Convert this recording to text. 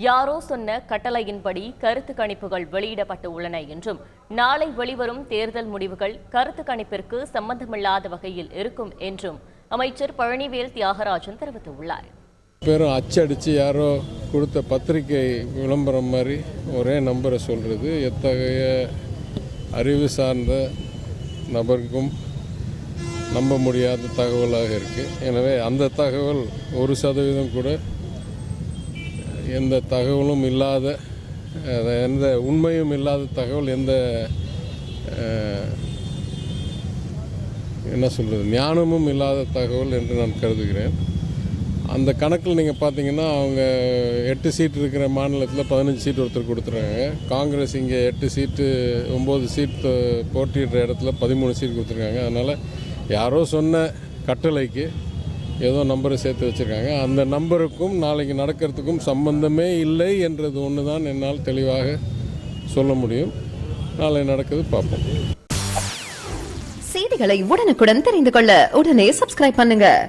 யாரோ சொன்ன கட்டளையின்படி கருத்து கணிப்புகள் வெளியிடப்பட்டு உள்ளன என்றும் நாளை வெளிவரும் தேர்தல் முடிவுகள் கருத்து கணிப்பிற்கு சம்பந்தமில்லாத வகையில் இருக்கும் என்றும் அமைச்சர் பழனிவேல் தியாகராஜன் தெரிவித்துள்ளார். பேரும் அச்சடித்து யாரோ கொடுத்த பத்திரிகை விளம்பரம் மாதிரி ஒரே நம்பரை சொல்கிறது எத்தகைய அறிவு சார்ந்த நபருக்கும் நம்ப முடியாத தகவலாக இருக்குது எனவே அந்த தகவல் ஒரு சதவீதம் கூட எந்த தகவலும் இல்லாத எந்த உண்மையும் இல்லாத தகவல் எந்த என்ன சொல்கிறது ஞானமும் இல்லாத தகவல் என்று நான் கருதுகிறேன். அந்த கணக்கில் நீங்கள் பார்த்தீங்கன்னா அவங்க எட்டு சீட் இருக்கிற மாநிலத்தில் பதினஞ்சு சீட் ஒருத்தர் கொடுத்துருக்காங்க. காங்கிரஸ் இங்கே எட்டு சீட்டு ஒம்பது சீட் போட்டியிடுற இடத்துல பதிமூணு சீட் கொடுத்துருக்காங்க. அதனால் யாரோ சொன்ன கட்டளைக்கு ஏதோ நம்பரை சேர்த்து வச்சுருக்காங்க. அந்த நம்பருக்கும் நாளைக்கு நடக்கிறதுக்கும் சம்பந்தமே இல்லை என்றது ஒன்று தான் என்னால் தெளிவாக சொல்ல முடியும். நாளை நடக்குது பார்ப்போம். செய்திகளை உடனுக்குடன் தெரிந்து கொள்ள உடனே சப்ஸ்கிரைப் பண்ணுங்கள்